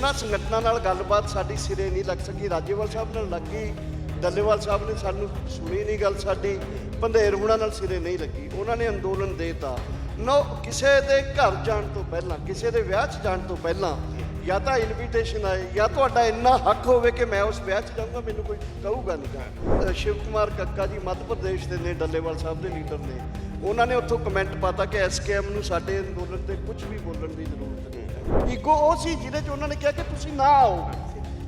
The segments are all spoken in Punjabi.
ਉਹਨਾਂ ਸੰਗਠਨਾਂ ਨਾਲ ਗੱਲਬਾਤ ਸਾਡੀ ਸਿਰੇ ਨਹੀਂ ਲੱਗ ਸਕੀ। ਰਾਜੇਵਾਲ ਸਾਹਿਬ ਨਾਲ ਲੱਗੀ ਡੱਲੇਵਾਲ ਸਾਹਿਬ ਨੇ ਸਾਨੂੰ ਸੁਣੀ ਨਹੀਂ ਗੱਲ ਸਾਡੀ। ਪੰਧੇਰ ਹੁਣਾਂ ਨਾਲ ਸਿਰੇ ਨਹੀਂ ਲੱਗੀ। ਉਹਨਾਂ ਨੇ ਅੰਦੋਲਨ ਦੇਤਾ। ਨੋ, ਕਿਸੇ ਦੇ ਘਰ ਜਾਣ ਤੋਂ ਪਹਿਲਾਂ, ਕਿਸੇ ਦੇ ਵਿਆਹ 'ਚ ਜਾਣ ਤੋਂ ਪਹਿਲਾਂ ਜਾਂ ਤਾਂ ਇਨਵੀਟੇਸ਼ਨ ਆਏ, ਜਾਂ ਤੁਹਾਡਾ ਇੰਨਾ ਹੱਕ ਹੋਵੇ ਕਿ ਮੈਂ ਉਸ ਵਿਆਹ 'ਚ ਜਾਊਂਗਾ, ਮੈਨੂੰ ਕੋਈ ਕਹੂਗਾ ਨਹੀਂ। ਸ਼ਿਵ ਕੁਮਾਰ ਕੱਕਾ ਜੀ ਮੱਧ ਪ੍ਰਦੇਸ਼ ਦੇ ਨੇ ਡੱਲੇਵਾਲ ਸਾਹਿਬ ਦੇ ਲੀਡਰ ਨੇ। ਉਹਨਾਂ ਨੇ ਉੱਥੋਂ ਕਮੈਂਟ ਪਾਤਾ ਕਿ ਐਸਕੇਐਮ ਨੂੰ ਸਾਡੇ ਅੰਦੋਲਨ ਤੇ ਕੁਝ ਵੀ ਬੋਲਣ ਦੀ ਜ਼ਰੂਰਤ ਨਹੀਂ। ਈਗੋ ਉਹ ਸੀ ਜਿਹਦੇ 'ਚ ਉਹਨਾਂ ਨੇ ਕਿਹਾ ਕਿ ਤੁਸੀਂ ਨਾ ਆਓ।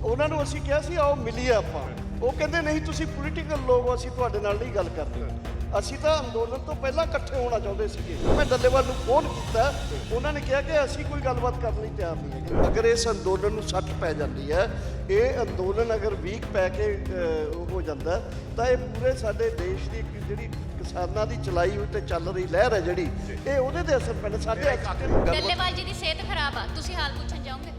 ਉਹਨਾਂ ਨੂੰ ਅਸੀਂ ਕਿਹਾ ਸੀ ਆਓ ਮਿਲੀਏ ਆਪਾਂ। ਉਹ ਕਹਿੰਦੇ ਨਹੀਂ ਤੁਸੀਂ ਪੋਲੀਟੀਕਲ ਲੋਕ ਹੋ ਅਸੀਂ ਤੁਹਾਡੇ ਨਾਲ ਨਹੀਂ ਗੱਲ ਕਰਨੀ। ਅਸੀਂ ਤਾਂ ਅੰਦੋਲਨ ਤੋਂ ਪਹਿਲਾਂ ਇਕੱਠੇ ਹੋਣਾ ਚਾਹੁੰਦੇ ਸੀਗੇ। ਮੈਂ ਡੱਲੇਵਾਲ ਨੂੰ ਫੋਨ ਕੀਤਾ ਉਹਨਾਂ ਨੇ ਕਿਹਾ ਕਿ ਅਸੀਂ ਕੋਈ ਗੱਲਬਾਤ ਕਰਨ ਲਈ ਤਿਆਰ ਨਹੀਂ ਹੈਗੇ। ਅਗਰ ਇਸ ਅੰਦੋਲਨ ਨੂੰ ਸੱਟ ਪੈ ਜਾਂਦੀ ਹੈ ਇਹ ਅੰਦੋਲਨ ਅਗਰ ਵੀਕ ਪੈ ਕੇ ਅਹ, ਹੋ ਜਾਂਦਾ ਤਾਂ ਇਹ ਪੂਰੇ ਸਾਡੇ ਦੇਸ਼ ਦੀ ਇੱਕ ਜਿਹੜੀ ਕਿਸਾਨਾਂ ਦੀ ਚਲਾਈ ਹੋਈ ਤੇ ਚੱਲ ਰਹੀ ਲਹਿਰ ਹੈ ਜਿਹੜੀ ਇਹ ਉਹਦੇ ਤੇ ਅਸਰ ਪੈਣਾ ਸਾਡੇ ਡੱਲੇਵਾਲ ਜੀ ਦੀ ਸਿਹਤ ਖਰਾਬ ਆ ਤੁਸੀਂ ਹਾਲ ਪੁੱਛਣ ਜਾਓਗੇ?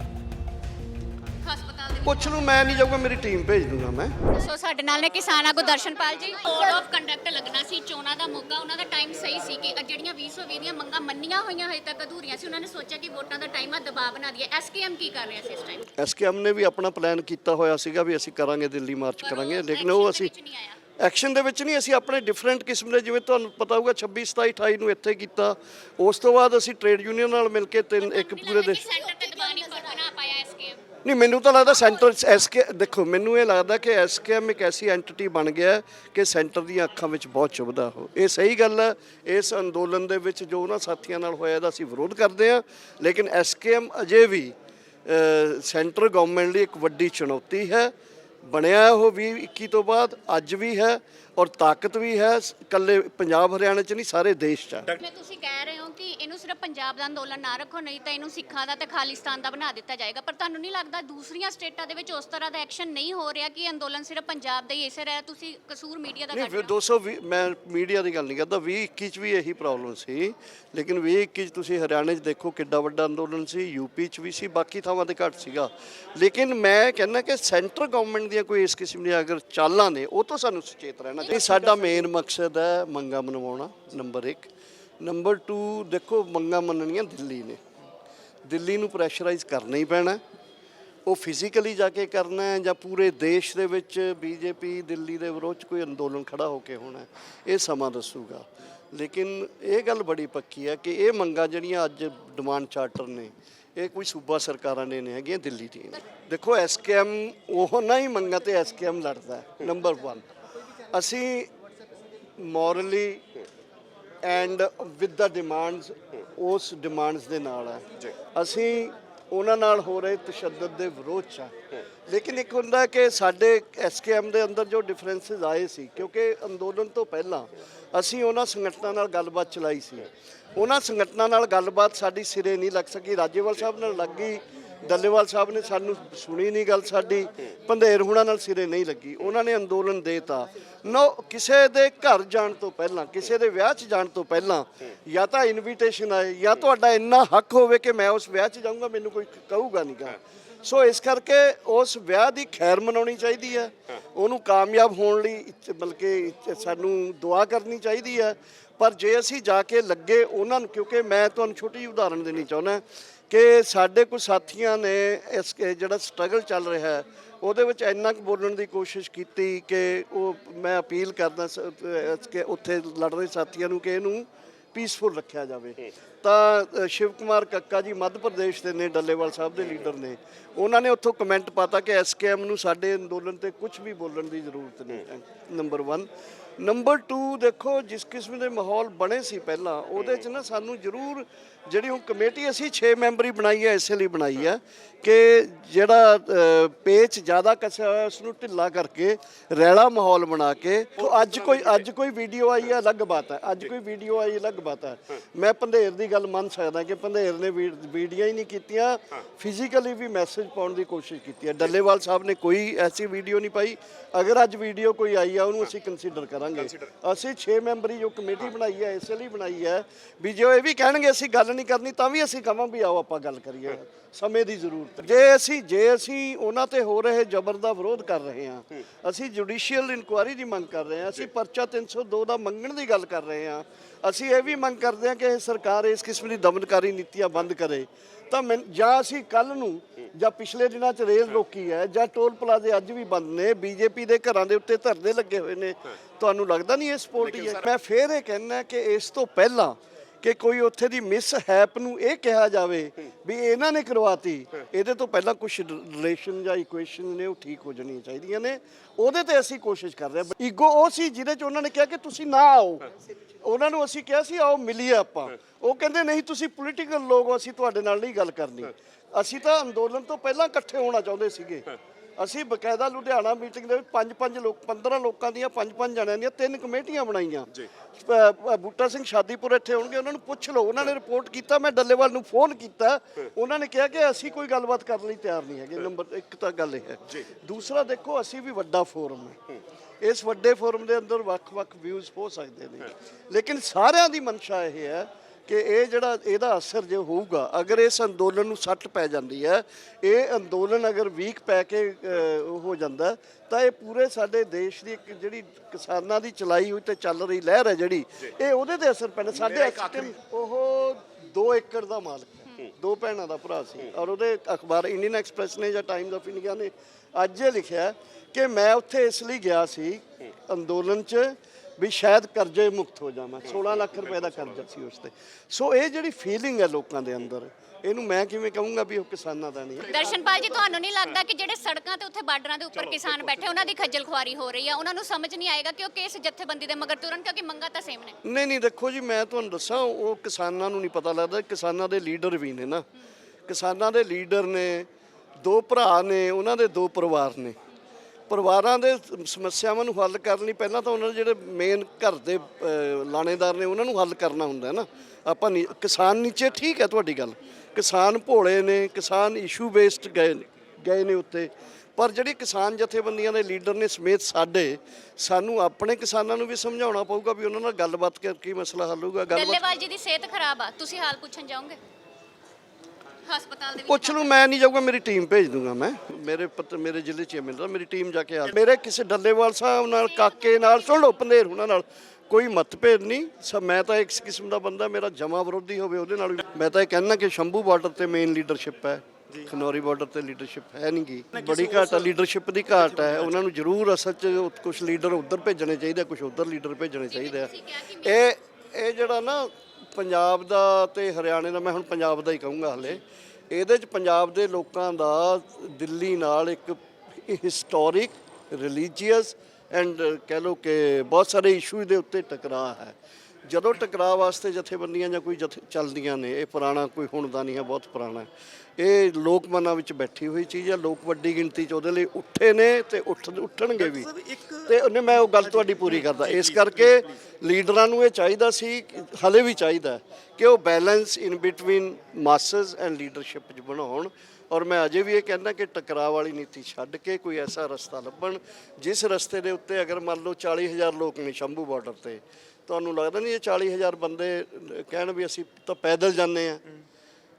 ਹਸਪਤਾਲ ਦੇ ਵਿੱਚ ਪੁੱਛ ਨੂੰ ਮੈਂ ਨਹੀਂ ਜਾਊਗਾ ਮੇਰੀ ਟੀਮ ਭੇਜ ਦੂੰਗਾ ਮੈਂ। ਸੋ ਸਾਡੇ ਨਾਲ ਨੇ ਕਿਸਾਨ ਆਗੂ ਦਰਸ਼ਨਪਾਲ ਜੀ। ਕੋਡ ਆਫ ਕੰਡਕਟ ਲੱਗਣਾ ਸੀ ਚੋਣਾਂ ਦਾ ਮੌਕਾ ਉਹਨਾਂ ਦਾ ਟਾਈਮ ਸਹੀ ਸੀ ਕਿ ਜਿਹੜੀਆਂ 2020 ਦੀਆਂ ਮੰਗਾਂ ਮੰਨੀਆਂ ਹੋਈਆਂ ਹਜੇ ਤੱਕ ਅਧੂਰੀਆਂ ਸੀ ਉਹਨਾਂ ਨੇ ਸੋਚਿਆ ਕਿ ਵੋਟਾਂ ਦਾ ਟਾਈਮ ਆ ਦਬਾਅ ਬਣਾ ਦਈਏ। ਐਸਕੇਐਮ ਕੀ ਕਰ ਰਿਹਾ ਸੀ ਇਸ ਟਾਈਮ ਐਸਕੇਐਮ ਨੇ ਵੀ ਆਪਣਾ ਪਲਾਨ ਕੀਤਾ ਹੋਇਆ ਸੀਗਾ ਵੀ ਅਸੀਂ ਕਰਾਂਗੇ ਦਿੱਲੀ ਮਾਰਚ ਕਰਾਂਗੇ ਲੇਕਿਨ ਉਹ ਅਸੀਂ ਐਕਸ਼ਨ ਦੇ ਵਿੱਚ ਨਹੀਂ ਅਸੀਂ ਆਪਣੇ ਡਿਫਰੈਂਟ ਕਿਸਮ ਦੇ ਜਿਵੇਂ ਤੁਹਾਨੂੰ ਪਤਾ ਹੋਊਗਾ 26 27 28 ਨੂੰ ਇੱਥੇ ਕੀਤਾ। ਉਸ ਤੋਂ ਬਾਅਦ ਅਸੀਂ ਟ੍ਰੇਡ ਯੂਨੀਅਨ ਨਾਲ ਮਿਲ ਕੇ ਤਿੰਨ ਇੱਕ ਪੂਰੇ ਦੇਸ਼ ਸੈਂਟਰ ਤੇ ਦਬਾਅ ਨਹੀਂ ਬਣਾ ਪਾਇਆ ਐਸਕੇਐਮ ਨਹੀਂ ਮੈਨੂੰ ਤਾਂ ਲੱਗਦਾ ਸੈਂਟਰ ਐਸਕੇ ਦੇਖੋ ਮੈਨੂੰ ਇਹ ਲੱਗਦਾ ਕਿ ਐਸਕੇਐਮ ਇੱਕ ਐਸੀ ਐਂਟੀਟੀ ਬਣ ਗਿਆ ਹੈ ਕਿ ਸੈਂਟਰ ਦੀਆਂ ਅੱਖਾਂ ਵਿੱਚ ਬਹੁਤ ਚੁਭਦਾ ਉਹ ਇਹ ਸਹੀ ਗੱਲ ਹੈ ਇਸ ਅੰਦੋਲਨ ਦੇ ਵਿੱਚ ਜੋ ਉਹਨਾਂ ਸਾਥੀਆਂ ਨਾਲ ਹੋਇਆ ਇਹਦਾ ਅਸੀਂ ਵਿਰੋਧ ਕਰਦੇ ਹਾਂ। ਲੇਕਿਨ ਐਸਕੇਐਮ ਅਜੇ ਵੀ ਸੈਂਟਰ ਗਵਰਨਮੈਂਟ ਲਈ ਇੱਕ ਵੱਡੀ ਚੁਣੌਤੀ ਹੈ। ਬਣਿਆ ਉਹ 2021 ਤੋਂ ਬਾਅਦ ਅੱਜ ਵੀ ਹੈ ਔਰ ਤਾਕਤ ਵੀ ਹੈ। ਇਕੱਲੇ ਪੰਜਾਬ ਹਰਿਆਣਾ 'ਚ ਨਹੀਂ ਸਾਰੇ ਦੇਸ਼ 'ਚ ਹੈ। ਮੈਂ ਤੁਸੀਂ ਕਹਿ ਰਹੇ ਹੋ ਕਿ ਇਹਨੂੰ ਸਿਰਫ ਪੰਜਾਬ ਦਾ ਅੰਦੋਲਨ ਨਾ ਰੱਖੋ ਨਹੀਂ ਤਾਂ ਇਹਨੂੰ ਸਿੱਖਾਂ ਦਾ ਤੇ ਖਾਲਿਸਤਾਨ ਦਾ ਬਣਾ ਦਿੱਤਾ ਜਾਏਗਾ। ਪਰ ਤੁਹਾਨੂੰ ਨਹੀਂ ਲੱਗਦਾ ਦੂਸਰੀਆਂ ਸਟੇਟਾਂ ਦੇ ਵਿੱਚ ਉਸ ਤਰ੍ਹਾਂ ਦਾ ਐਕਸ਼ਨ ਨਹੀਂ ਹੋ ਰਿਹਾ ਕਿ ਅੰਦੋਲਨ ਸਿਰਫ ਪੰਜਾਬ ਦਾ ਹੀ ਇਸੇ ਰਿਹਾ ਤੁਸੀਂ ਕਸੂਰ ਮੀਡੀਆ ਦਾ ਨਹੀਂ ਫਿਰ ਰਹੇ ਹੋ? 220 ਮੈਂ ਮੀਡੀਆ ਦੀ ਗੱਲ ਨਹੀਂ ਕਰਦਾ 2021 ਚ ਵੀ ਇਹੀ ਪ੍ਰੋਬਲਮ ਸੀ। ਲੇਕਿਨ 2021 ਚ ਤੁਸੀਂ ਹਰਿਆਣੇ 'ਚ ਦੇਖੋ ਕਿੱਡਾ ਵੱਡਾ ਅੰਦੋਲਨ ਸੀ ਯੂਪੀ 'ਚ ਵੀ ਸੀ ਬਾਕੀ ਥਾਵਾਂ ਤੇ ਘੱਟ ਸੀਗਾ। ਲੇਕਿਨ ਮੈਂ ਕਹਿੰਦਾ ਕਿ ਸੈਂਟਰ ਗਵਰਨਮੈਂਟ ਦੀਆਂ ਕੋਈ ਇਸ ਕਿਸਮ ਦੀਆਂ ਅਗਰ ਚਾਲਾਂ ਨੇ ਉਹ ਤੋਂ ਸਾਨੂੰ ਸੁਚੇਤ ਰਹਿਣਾ ਚਾਹੀਦਾ। ਸਾਡਾ ਮੇਨ ਮਕਸਦ ਹੈ ਮੰਗਾ ਮਨਵਾਉਣਾ ਨੰਬਰ 1 ਨੰਬਰ 2 ਦੇਖੋ ਮੰਗਾ ਮੰਨਣੀਆਂ ਦਿੱਲੀ ਨੇ। ਦਿੱਲੀ ਨੂੰ ਪ੍ਰੈਸ਼ਰਾਈਜ਼ ਕਰਨਾ ਹੀ ਪੈਣਾ। ਉਹ ਫਿਜ਼ੀਕਲੀ ਜਾ ਕੇ ਕਰਨਾ ਹੈ ਜਾਂ ਪੂਰੇ ਦੇਸ਼ ਦੇ ਵਿੱਚ ਬੀਜੇਪੀ ਦਿੱਲੀ ਦੇ ਵਿਰੋਧ 'ਚ ਕੋਈ ਅੰਦੋਲਨ ਖੜਾ ਹੋ ਕੇ ਹੋਣਾ ਇਹ ਸਮਾਂ ਦੱਸੂਗਾ। ਲੇਕਿਨ ਇਹ ਗੱਲ ਬੜੀ ਪੱਕੀ ਹੈ ਕਿ ਇਹ ਮੰਗਾਂ ਜਿਹੜੀਆਂ ਅੱਜ ਡਿਮਾਂਡ ਚਾਰਟਰ ਨੇ, ਇਹ ਕੋਈ ਸੂਬਾ ਸਰਕਾਰਾਂ ਨੇ ਨਹੀਂ ਹੈਗੀਆਂ, ਦਿੱਲੀ ਦੀਆਂ ਨੇ। ਦੇਖੋ ਐਸਕੇਐਮ ਉਹ ਨਾ ਹੀ ਮੰਗਾਂ ਤੇ ਐਸਕੇਐਮ ਲੜਦਾ ਨੰਬਰ 1 ਅਸੀਂ morally and with the demands ਉਸ ਡਿਮਾਂਡਸ ਦੇ ਨਾਲ ਹੈ। ਅਸੀਂ ਉਹਨਾਂ ਨਾਲ ਹੋ ਰਹੇ ਤਸ਼ੱਦਦ ਦੇ ਵਿਰੋਧ ਚ ਹਾਂ। ਲੇਕਿਨ ਇੱਕ ਹੁੰਦਾ ਕਿ ਸਾਡੇ ਐਸਕੇਐਮ ਦੇ ਅੰਦਰ ਜੋ ਡਿਫਰੈਂਸਸ ਆਏ ਸੀ ਕਿਉਂਕਿ ਅੰਦੋਲਨ ਤੋਂ ਪਹਿਲਾਂ ਅਸੀਂ ਉਹਨਾਂ ਸੰਗਠਨਾਂ ਨਾਲ ਗੱਲਬਾਤ ਚਲਾਈ ਸੀ। ਉਹਨਾਂ ਸੰਗਠਨਾਂ ਨਾਲ ਗੱਲਬਾਤ ਸਾਡੀ ਸਿਰੇ ਨਹੀਂ ਲੱਗ ਸਕੀ। ਰਾਜੇਵਾਲ ਸਾਹਿਬ ਨਾਲ ਲੱਗੀ ਡੱਲੇਵਾਲ ਸਾਹਿਬ ਨੇ ਸਾਨੂੰ ਸੁਣੀ ਨਹੀਂ ਗੱਲ ਸਾਡੀ, ਪੰਧੇਰ ਹੁਣਾਂ ਨਾਲ ਸਿਰੇ ਨਹੀਂ ਲੱਗੀ। ਉਹਨਾਂ ਨੇ ਅੰਦੋਲਨ ਦੇਤਾ। ਨੋ ਕਿਸੇ ਦੇ ਘਰ ਜਾਣ ਤੋਂ ਪਹਿਲਾਂ, ਕਿਸੇ ਦੇ ਵਿਆਹ 'ਚ ਜਾਣ ਤੋਂ ਪਹਿਲਾਂ ਜਾਂ ਤਾਂ ਇਨਵੀਟੇਸ਼ਨ ਆਏ, ਜਾਂ ਤੁਹਾਡਾ ਇੰਨਾ ਹੱਕ ਹੋਵੇ ਕਿ ਮੈਂ ਉਸ ਵਿਆਹ 'ਚ ਜਾਊਂਗਾ, ਮੈਨੂੰ ਕੋਈ ਕਹੂਗਾ ਨਹੀਂਗਾ ਸੋ ਇਸ ਕਰਕੇ ਉਸ ਵਿਆਹ ਦੀ ਖੈਰ ਮਨਾਉਣੀ ਚਾਹੀਦੀ ਹੈ। ਉਹਨੂੰ ਕਾਮਯਾਬ ਹੋਣ ਲਈ ਇੱਛ- ਬਲਕਿ ਸਾਨੂੰ ਦੁਆ ਕਰਨੀ ਚਾਹੀਦੀ ਹੈ। ਪਰ ਜੇ ਅਸੀਂ ਜਾ ਕੇ ਲੱਗੇ ਉਹਨਾਂ ਨੂੰ, ਕਿਉਂਕਿ ਮੈਂ ਤੁਹਾਨੂੰ ਛੋਟੀ ਜਿਹੀ ਉਦਾਹਰਣ ਦੇਣੀ ਚਾਹੁੰਦਾ ਕਿ ਸਾਡੇ ਕੁਝ ਸਾਥੀਆਂ ਨੇ ਇਸ ਜਿਹੜਾ ਸਟਰਗਲ ਚੱਲ ਰਿਹਾ ਹੈ ਉਹਦੇ ਵਿੱਚ ਇੰਨਾ ਕੁ ਬੋਲਣ ਦੀ ਕੋਸ਼ਿਸ਼ ਕੀਤੀ ਕਿ ਉਹ ਮੈਂ ਅਪੀਲ ਕਰਦਾ ਕਿ ਉੱਥੇ ਲੜ ਰਹੇ ਸਾਥੀਆਂ ਨੂੰ ਕਿ ਇਹਨੂੰ ਪੀਸਫੁਲ ਰੱਖਿਆ ਜਾਵੇ। ਤਾਂ ਸ਼ਿਵ ਕੁਮਾਰ ਕੱਕਾ ਜੀ ਮੱਧ ਪ੍ਰਦੇਸ਼ ਦੇ ਨੇ ਡੱਲੇਵਾਲ ਸਾਹਿਬ ਦੇ ਲੀਡਰ ਨੇ। ਉਹਨਾਂ ਨੇ ਉੱਥੋਂ ਕਮੈਂਟ ਪਾਤਾ ਕਿ ਐਸਕੇਐਮ ਨੂੰ ਸਾਡੇ ਅੰਦੋਲਨ ਤੇ ਕੁਝ ਵੀ ਬੋਲਣ ਦੀ ਜ਼ਰੂਰਤ ਨਹੀਂ ਨੰਬਰ 1 ਨੰਬਰ 2 ਦੇਖੋ ਜਿਸ ਕਿਸਮ ਦੇ ਮਾਹੌਲ ਬਣੇ ਸੀ ਪਹਿਲਾਂ ਉਹਦੇ 'ਚ ਨਾ ਸਾਨੂੰ ਜ਼ਰੂਰ ਜਿਹੜੀ ਉਹ ਕਮੇਟੀ ਅਸੀਂ 6 ਮੈਂਬਰੀ ਬਣਾਈ ਹੈ ਇਸੇ ਲਈ ਬਣਾਈ ਹੈ ਕਿ ਜਿਹੜਾ ਪੇਚ ਜ਼ਿਆਦਾ ਕੱਸਿਆ ਹੋਇਆ ਉਸ ਨੂੰ ਢਿੱਲਾ ਕਰਕੇ ਰੈਲਾ ਮਾਹੌਲ ਬਣਾ ਕੇ ਅੱਜ ਕੋਈ ਅੱਜ ਕੋਈ ਵੀਡੀਓ ਆਈ ਹੈ ਅਲੱਗ ਬਾਤ ਹੈ। ਅੱਜ ਕੋਈ ਵੀਡੀਓ ਆਈ ਅਲੱਗ ਬਾਤ ਹੈ। ਮੈਂ ਪੰਧੇਰ ਦੀ ਗੱਲ ਮੰਨ ਸਕਦਾ ਕਿ ਪੰਧੇਰ ਨੇ ਵੀਡੀਓ ਹੀ ਨਹੀਂ ਕੀਤੀਆਂ। ਫਿਜ਼ੀਕਲੀ ਵੀ ਮੈਸੇਜ ਪਾਉਣ ਦੀ ਕੋਸ਼ਿਸ਼ ਕੀਤੀ ਹੈ। ਡੱਲੇਵਾਲ ਸਾਹਿਬ ਨੇ ਕੋਈ ਐਸੀ ਵੀਡੀਓ ਨਹੀਂ ਪਾਈ। ਅਗਰ ਅੱਜ ਵੀਡੀਓ ਕੋਈ ਆਈ ਆ ਉਹਨੂੰ ਅਸੀਂ ਕੰਸੀਡਰ ਕਰਾਂਗੇ। ਅਸੀਂ 6 ਮੈਂਬਰੀ ਜੋ ਕਮੇਟੀ ਬਣਾਈ ਹੈ ਇਸੇ ਲਈ ਬਣਾਈ ਹੈ ਵੀ ਜੋ ਇਹ ਵੀ ਕਹਿਣਗੇ ਅਸੀਂ ਗੱਲ ਨਹੀਂ ਕਰਨੀ ਤਾਂ ਵੀ ਅਸੀਂ ਕਹਾਂ ਵੀ ਆਓ ਆਪਾਂ ਗੱਲ ਕਰੀਏ। ਸਮੇਂ ਦੀ ਜ਼ਰੂਰਤ। ਜੇ ਅਸੀਂ ਜੇ ਅਸੀਂ ਉਹਨਾਂ ਤੇ ਹੋ ਰਹੇ ਜ਼ਬਰ ਦਾ ਵਿਰੋਧ ਕਰ ਰਹੇ ਹਾਂ ਅਸੀਂ ਜੁਡੀਸ਼ੀਅਲ ਇਨਕੁਆਇਰੀ ਦੀ ਮੰਗ ਕਰ ਰਹੇ ਹਾਂ ਅਸੀਂ ਪਰਚਾ 302 ਦਾ ਮੰਗਣ ਦੀ ਗੱਲ ਕਰ ਰਹੇ ਹਾਂ ਅਸੀਂ ਇਹ ਵੀ ਮੰਗ ਕਰਦੇ ਹਾਂ ਕਿ ਸਰਕਾਰ ਇਸ ਕਿਸਮ ਦੀ ਦਮਨਕਾਰੀ ਨੀਤੀਆਂ ਬੰਦ ਕਰੇ। ਤਾਂ ਮੈਂ ਜਾਂ ਅਸੀਂ ਕੱਲ ਨੂੰ ਜਾਂ ਪਿਛਲੇ ਦਿਨਾਂ 'ਚ ਰੇਲ ਰੋਕੀ ਹੈ ਜਾਂ ਟੋਲ ਪਲਾਜ਼ੇ ਅੱਜ ਵੀ ਬੰਦ ਨੇ ਬੀਜੇਪੀ ਦੇ ਘਰਾਂ ਦੇ ਉੱਤੇ ਧਰਨੇ ਲੱਗੇ ਹੋਏ ਨੇ। ਤੁਹਾਨੂੰ ਲੱਗਦਾ ਨਹੀਂ ਇਹ ਸਪੋਰਟ ਹੀ? ਹੈ ਮੈਂ ਫੇਰ ਇਹ ਕਹਿਣਾ ਕਿ ਇਸ ਤੋਂ ਪਹਿਲਾਂ ਕਿ ਕੋਈ ਉੱਥੇ ਦੀ ਮਿਸ ਹੈਪ ਨੂੰ ਇਹ ਕਿਹਾ ਜਾਵੇ ਵੀ ਇਹਨਾਂ ਨੇ ਕਰਵਾਤੀ ਇਹਦੇ ਤੋਂ ਪਹਿਲਾਂ ਕੁਝ ਰਿਲੇਸ਼ਨ ਜਾਂ ਇਕੁਏਸ਼ਨ ਨੇ ਉਹ ਠੀਕ ਹੋ ਜਾਣੀਆਂ ਚਾਹੀਦੀਆਂ ਨੇ। ਉਹਦੇ ਤੇ ਅਸੀਂ ਕੋਸ਼ਿਸ਼ ਕਰ ਰਹੇ ਹਾਂ। ਈਗੋ ਉਹ ਸੀ ਜਿਹਦੇ ਚ ਉਹਨਾਂ ਨੇ ਕਿਹਾ ਕਿ ਤੁਸੀਂ ਨਾ ਆਓ। ਉਹਨਾਂ ਨੂੰ ਅਸੀਂ ਕਿਹਾ ਸੀ ਆਓ ਮਿਲੀਏ ਆਪਾਂ। ਉਹ ਕਹਿੰਦੇ ਨਹੀਂ ਤੁਸੀਂ ਪੋਲੀਟੀਕਲ ਲੋਕ ਹੋ ਅਸੀਂ ਤੁਹਾਡੇ ਨਾਲ ਨਹੀਂ ਗੱਲ ਕਰਨੀ। ਅਸੀਂ ਤਾਂ ਅੰਦੋਲਨ ਤੋਂ ਪਹਿਲਾਂ ਇਕੱਠੇ ਹੋਣਾ ਚਾਹੁੰਦੇ ਸੀਗੇ। ਅਸੀਂ ਬਕਾਇਦਾ ਲੁਧਿਆਣਾ ਮੀਟਿੰਗ ਦੇ ਵਿੱਚ ਪੰਜ ਪੰਜ ਲੋਕ 15 ਲੋਕਾਂ ਦੀਆਂ ਪੰਜ ਪੰਜ ਜਣਿਆਂ ਦੀਆਂ ਤਿੰਨ ਕਮੇਟੀਆਂ ਬਣਾਈਆਂ। ਅ, ਬੂਟਾ ਸਿੰਘ ਸ਼ਾਦੀਪੁਰ ਇੱਥੇ ਹੋਣਗੇ ਉਹਨਾਂ ਨੂੰ ਪੁੱਛ ਲਓ। ਉਹਨਾਂ ਨੇ ਰਿਪੋਰਟ ਕੀਤਾ ਮੈਂ ਡੱਲੇਵਾਲ ਨੂੰ ਫੋਨ ਕੀਤਾ। ਉਹਨਾਂ ਨੇ ਕਿਹਾ ਕਿ ਅਸੀਂ ਕੋਈ ਗੱਲਬਾਤ ਕਰਨ ਲਈ ਤਿਆਰ ਨਹੀਂ ਹੈਗੇ। ਨੰਬਰ ਇੱਕ ਤਾਂ ਗੱਲ ਇਹ ਹੈ। ਦੂਸਰਾ ਦੇਖੋ ਅਸੀਂ ਵੀ ਵੱਡਾ ਫੋਰਮ ਹੈ। ਇਸ ਵੱਡੇ ਫੋਰਮ ਦੇ ਅੰਦਰ ਵੱਖ-ਵੱਖ ਵਿਊਜ਼ ਹੋ ਸਕਦੇ ਨੇ। ਲੇਕਿਨ ਸਾਰਿਆਂ ਦੀ ਮਨਸ਼ਾ ਇਹ ਹੈ ਕਿ ਇਹ ਜਿਹੜਾ ਇਹਦਾ ਅਸਰ ਜੇ ਹੋਊਗਾ ਅਗਰ ਇਸ ਅੰਦੋਲਨ ਨੂੰ ਸੱਟ ਪੈ ਜਾਂਦੀ ਹੈ ਇਹ ਅੰਦੋਲਨ ਅਗਰ ਵੀਕ ਪੈ ਕੇ ਹੋ ਜਾਂਦਾ ਤਾਂ ਇਹ ਪੂਰੇ ਸਾਡੇ ਦੇਸ਼ ਦੀ ਇੱਕ ਜਿਹੜੀ ਕਿਸਾਨਾਂ ਦੀ ਚਲਾਈ ਹੋਈ ਤੇ ਚੱਲ ਰਹੀ ਲਹਿਰ ਹੈ ਜਿਹੜੀ ਇਹ ਉਹਦੇ ਤੇ ਅਸਰ ਪੈਣਾ। ਸਾਡੇ ਸਿਸਟਮ ਉਹ 2 ਏਕੜ ਦਾ ਮਾਲਕ ਹੈ। ਦੋ ਭੈਣਾਂ ਦਾ ਭਰਾ ਸੀ ਔਰ ਉਹਦੇ ਅਖਬਾਰ ਇੰਡੀਅਨ ਐਕਸਪ੍ਰੈਸ ਨੇ ਜਾਂ ਟਾਈਮਸ ਆਫ ਇੰਡੀਆ ਨੇ ਅੱਜ ਇਹ ਲਿਖਿਆ ਕਿ ਮੈਂ ਉੱਥੇ ਇਸ ਲਈ ਗਿਆ ਸੀ ਅੰਦੋਲਨ 'ਚ ਵੀ ਸ਼ਾਇਦ ਕਰਜ਼ੇ ਮੁਕਤ ਹੋ ਜਾਵਾਂ 16 ਲੱਖ ਰੁਪਏ ਦਾ ਕਰਜ਼ਾ ਸੀ ਉਸ ਤੇ। ਸੋ ਇਹ ਜਿਹੜੀ ਫੀਲਿੰਗ ਹੈ ਲੋਕਾਂ ਦੇ ਅੰਦਰ ਇਹਨੂੰ ਮੈਂ ਕਿਵੇਂ ਕਹੂੰਗਾ ਵੀ ਉਹ ਕਿਸਾਨਾਂ ਦਾ ਨਹੀਂ? ਹੈ ਦਰਸ਼ਨਪਾਲ ਜੀ ਤੁਹਾਨੂੰ ਨਹੀਂ ਲੱਗਦਾ ਕਿ ਜਿਹੜੇ ਸੜਕਾਂ ਤੇ ਉੱਥੇ ਬਾਰਡਰਾਂ ਦੇ ਉੱਪਰ ਕਿਸਾਨ ਬੈਠੇ ਉਹਨਾਂ ਦੀ ਖੱਜਲ ਖੁਆਰੀ ਹੋ ਰਹੀ ਆ ਉਹਨਾਂ ਨੂੰ ਸਮਝ ਨਹੀਂ ਆਏਗਾ ਕਿ ਉਹ ਕਿਸ ਜਥੇਬੰਦੀ ਦੇ ਮਗਰ ਤੁਰਨ ਕਿਉਂਕਿ ਮੰਗਾ ਤਾਂ ਸੇਮ ਨੇ। ਨਹੀਂ ਨਹੀਂ ਦੇਖੋ ਜੀ ਮੈਂ ਤੁਹਾਨੂੰ ਦੱਸਾਂ ਉਹ ਕਿਸਾਨਾਂ ਨੂੰ ਨਹੀਂ ਪਤਾ ਲੱਗਦਾ ਕਿਸਾਨਾਂ ਦੇ ਲੀਡਰ ਵੀ ਨੇ ਨਾ। ਕਿਸਾਨਾਂ ਦੇ ਲੀਡਰ ਨੇ ਦੋ ਭਰਾ ਨੇ ਉਹਨਾਂ ਦੇ ਦੋ ਪਰਿਵਾਰ ਨੇ। ਪਰਿਵਾਰਾਂ ਦੇ ਸਮੱਸਿਆਵਾਂ ਨੂੰ ਹੱਲ ਕਰਨ ਲਈ ਪਹਿਲਾਂ ਤਾਂ ਉਹਨਾਂ ਦੇ ਜਿਹੜੇ ਮੇਨ ਘਰ ਦੇ ਲਾਣੇਦਾਰ ਨੇ ਉਹਨਾਂ ਨੂੰ ਹੱਲ ਕਰਨਾ ਹੁੰਦਾ ਹੈ ਨਾ। ਆਪਾਂ ਨਹੀਂ ਕਿਸਾਨ ਨੀਚੇ ਠੀਕ ਹੈ ਤੁਹਾਡੀ ਗੱਲ। ਕਿਸਾਨ ਭੋਲੇ ਨੇ ਕਿਸਾਨ ਇਸ਼ੂ ਬੇਸਡ ਗਏ ਨੇ- ਗਏ ਨੇ ਉੱਤੇ। ਪਰ ਜਿਹੜੀ ਕਿਸਾਨ ਜਥੇਬੰਦੀਆਂ ਦੇ ਲੀਡਰ ਨੇ ਸਮੇਤ ਸਾਡੇ ਸਾਨੂੰ ਆਪਣੇ ਕਿਸਾਨਾਂ ਨੂੰ ਵੀ ਸਮਝਾਉਣਾ ਪਊਗਾ ਵੀ ਉਹਨਾਂ ਨਾਲ ਗੱਲਬਾਤ ਕਰਕੇ ਕੀ ਮਸਲਾ ਹੱਲ ਹੋਊਗਾ ਗੱਲਬਾਤ ਡੱਲੇਵਾਲ ਜੀ ਦੀ ਸਿਹਤ ਖਰਾਬ ਆ ਤੁਸੀਂ ਹਾਲ ਪੁੱਛਣ ਜਾਓਗੇ? ਹਸਪਤਾਲ ਦੇ ਵਿੱਚ ਪੁੱਛ ਲੂ ਮੈਂ ਨਹੀਂ ਜਾਊਗਾ ਮੇਰੀ ਟੀਮ ਭੇਜ ਦੂੰਗਾ ਮੈਂ। ਮੇਰੇ ਪਤ ਮੇਰੇ ਜ਼ਿਲ੍ਹੇ 'ਚ ਮਿਲਦਾ ਮੇਰੀ ਟੀਮ ਜਾ ਕੇ ਆ। ਮੇਰੇ ਕਿਸੇ ਡੱਲੇਵਾਲ ਸਾਹਿਬ ਨਾਲ ਕਾਕੇ ਨਾਲ ਸੁਣ ਲਓ ਪੰਦੇਰ ਉਹਨਾਂ ਨਾਲ। ਕੋਈ ਮਤਭੇਦ ਨਹੀਂ। ਸਭ ਮੈਂ ਤਾਂ ਇੱਕ ਕਿਸਮ ਦਾ ਬੰਦਾ ਮੇਰਾ ਜਮਾ ਵਿਰੋਧੀ ਹੋਵੇ ਉਹਦੇ ਨਾਲ ਵੀ। ਮੈਂ ਤਾਂ ਇਹ ਕਹਿੰਦਾ ਕਿ ਸ਼ੰਭੂ ਬਾਰਡਰ ਤੇ ਮੇਨ ਲੀਡਰਸ਼ਿਪ ਹੈ। ਖਨੌਰੀ ਬਾਰਡਰ ਤੇ ਲੀਡਰਸ਼ਿਪ ਹੈ ਨਹੀਂ ਗੀ। ਬੜੀ ਘਾਟ ਹੈ ਲੀਡਰਸ਼ਿਪ ਦੀ ਘਾਟ ਹੈ। ਉਹਨਾਂ ਨੂੰ ਜ਼ਰੂਰ ਅਸਲ 'ਚ ਕੁਝ ਲੀਡਰ ਉੱਧਰ ਭੇਜਣੇ ਚਾਹੀਦੇ ਕੁਝ ਉੱਧਰ ਲੀਡਰ ਭੇਜਣੇ ਚਾਹੀਦੇ ਆ। ਇਹ ਇਹ ਜਿਹੜਾ ਨਾ ਪੰਜਾਬ ਦਾ ਤੇ ਹਰਿਆਣੇ ਦਾ ਮੈਂ ਹੁਣ ਪੰਜਾਬ ਦਾ ਹੀ ਕਹੂੰਗਾ ਹਲੇ। ਇਹਦੇ ਚ ਪੰਜਾਬ ਦੇ ਲੋਕਾਂ ਦਾ ਦਿੱਲੀ ਨਾਲ ਇੱਕ ਹਿਸਟੋਰਿਕ ਰਿਲੀਜੀਅਸ ਐਂਡ ਕਹਿ ਲਓ ਕਿ ਬਹੁਤ ਸਾਰੇ ਇਸ਼ੂ ਦੇ ਉੱਤੇ ਟਕਰਾਅ ਹੈ। ਜਦੋਂ ਟਕਰਾਅ ਵਾਸਤੇ ਜਥੇਬੰਦੀਆਂ ਜਾਂ ਕੋਈ ਜਥੇ ਚੱਲਦੀਆਂ ਨੇ ਇਹ ਪੁਰਾਣਾ ਕੋਈ ਹੁਣ ਦਾ ਨਹੀਂ ਹੈ ਬਹੁਤ ਪੁਰਾਣਾ ਇਹ ਲੋਕ ਮਨਾਂ ਵਿੱਚ ਬੈਠੀ ਹੋਈ ਚੀਜ਼ ਹੈ ਲੋਕ ਵੱਡੀ ਗਿਣਤੀ 'ਚ ਉਹਦੇ ਲਈ ਉੱਠੇ ਨੇ ਤੇ ਉੱਠ ਉੱਠਣਗੇ ਵੀ। ਤੇ ਉਹਨੇ ਮੈਂ ਉਹ ਗੱਲ ਤੁਹਾਡੀ ਪੂਰੀ ਕਰਦਾ। ਇਸ ਕਰਕੇ ਲੀਡਰਾਂ ਨੂੰ ਇਹ ਚਾਹੀਦਾ ਸੀ ਹਲੇ ਵੀ ਚਾਹੀਦਾ ਕਿ ਉਹ balance in between masses and leadership 'ਚ ਬਣਾਉਣ। ਔਰ ਮੈਂ ਅਜੇ ਵੀ ਇਹ ਕਹਿੰਦਾ ਕਿ ਟਕਰਾਅ ਵਾਲੀ ਨੀਤੀ ਛੱਡ ਕੇ ਕੋਈ ਐਸਾ ਰਸਤਾ ਲੱਭਣ ਜਿਸ ਰਸਤੇ ਦੇ ਉੱਤੇ ਅਗਰ ਮੰਨ ਲਓ 40000 ਲੋਕ ਨੇ ਸ਼ੰਭੂ ਬਾਰਡਰ ਤੇ ਤੁਹਾਨੂੰ ਲੱਗਦਾ ਨਹੀਂ ਇਹ 40000 ਬੰਦੇ ਕਹਿਣ ਵੀ ਅਸੀਂ ਤਾਂ ਪੈਦਲ ਜਾਂਦੇ ਆ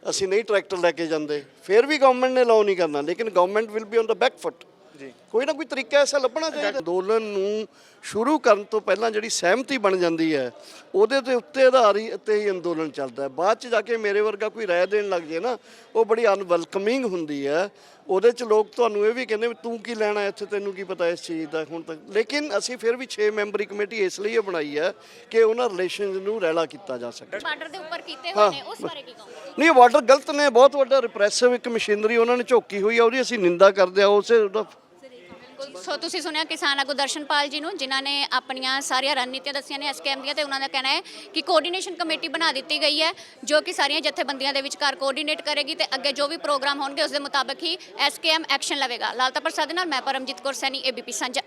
ਅਸੀਂ ਨਹੀਂ ਟਰੈਕਟਰ ਲੈ ਕੇ ਜਾਂਦੇ। ਫਿਰ ਵੀ ਗਵਰਨਮੈਂਟ ਨੇ ਲਾਅ ਨਹੀਂ ਕਰਨਾ। ਲੇਕਿਨ government will be on the back foot ਜੀ। ਕੋਈ ਨਾ ਕੋਈ ਤਰੀਕਾ ਐਸਾ ਲੱਭਣਾ ਚਾਹੀਦਾ। ਅੰਦੋਲਨ ਨੂੰ ਸ਼ੁਰੂ ਕਰਨ ਤੋਂ ਪਹਿਲਾਂ ਜਿਹੜੀ ਸਹਿਮਤੀ ਬਣ ਜਾਂਦੀ ਹੈ ਉਹਦੇ ਤੇ ਉੱਤੇ ਆਧਾਰਿਤ ਤੇ ਹੀ ਅੰਦੋਲਨ ਚੱਲਦਾ ਹੈ। ਬਾਅਦ ਚ ਜਾ ਕੇ ਮੇਰੇ ਵਰਗਾ ਕੋਈ ਰਾਏ ਦੇਣ ਲੱਗ ਜੇ ਨਾ ਉਹ ਬੜੀ ਅਨਵੈਲਕਮਿੰਗ ਹੁੰਦੀ ਹੈ। ਉਹਦੇ ਚ ਲੋਕ ਤੁਹਾਨੂੰ ਇਹ ਵੀ ਕਹਿੰਦੇ ਵੀ ਤੂੰ ਕੀ ਲੈਣਾ ਇੱਥੇ ਤੈਨੂੰ ਕੀ ਪਤਾ ਇਸ ਚੀਜ਼ ਦਾ ਹੁਣ ਤੱਕ। ਲੇਕਿਨ ਅਸੀਂ ਫਿਰ ਵੀ 6 ਮੈਂਬਰੀ ਕਮੇਟੀ ਇਸ ਲਈ ਇਹ ਬਣਾਈ ਹੈ ਕਿ ਉਹਨਾਂ ਰਿਲੇਸ਼ਨਸ ਨੂੰ ਰੈਲਾ ਕੀਤਾ ਜਾ ਸਕੇ। ਬਾਰਡਰ ਦੇ ਉੱਪਰ ਕੀਤੇ ਹੋਏ ਨੇ ਉਸ ਬਾਰੇ ਕੀ ਕਹੋਗੇ? ਨਹੀਂ ਵਾਟਰ ਗਲਤ ਨੇ ਬਹੁਤ ਵੱਡਾ ਰਿਪਰੈਸਿਵ ਇੱਕ ਮਸ਼ੀਨਰੀ ਉਹਨਾਂ ਨੇ ਝੋਕੀ ਹੋਈ ਆ ਉਹਦੀ ਅਸੀਂ ਨਿੰਦਾ ਕਰਦੇ ਆ ਉਸੇ ਉਹਦਾ ਸੋ ਤੁਸੀਂ ਸੁਣਿਆ ਕਿਸਾਨ ਆਗੂ ਦਰਸ਼ਨਪਾਲ ਜੀ ਨੂੰ, ਜਿਨ੍ਹਾਂ ਨੇ ਆਪਣੀਆਂ ਸਾਰੀਆਂ ਰਣਨੀਤੀਆਂ ਦੱਸੀਆਂ ਨੇ ਐਸਕੇਐਮ ਦੀਆਂ, ਤੇ ਉਹਨਾਂ ਦਾ ਕਹਿਣਾ ਹੈ ਕਿ ਕੋਆਰਡੀਨੇਸ਼ਨ ਕਮੇਟੀ ਬਣਾ ਦਿੱਤੀ ਗਈ ਹੈ, ਜੋ ਕਿ ਸਾਰੀਆਂ ਜਥੇਬੰਦੀਆਂ ਦੇ ਵਿਚਕਾਰ ਕੋਆਰਡੀਨੇਟ ਕਰੇਗੀ ਤੇ ਅੱਗੇ ਜੋ ਵੀ ਪ੍ਰੋਗਰਾਮ ਹੋਣਗੇ, ਉਸ ਦੇ ਮੁਤਾਬਕ ਹੀ ਐਸਕੇਐਮ ਐਕਸ਼ਨ ਲਵੇਗਾ। ਲਾਲਤਾ ਪ੍ਰਸਾਦ ਨਾਲ ਮੈਂ ਪਰਮਜੀਤ ਕੌਰ ਸੈਣੀ ਏਬੀਪੀ ਸਾਂਝਾ।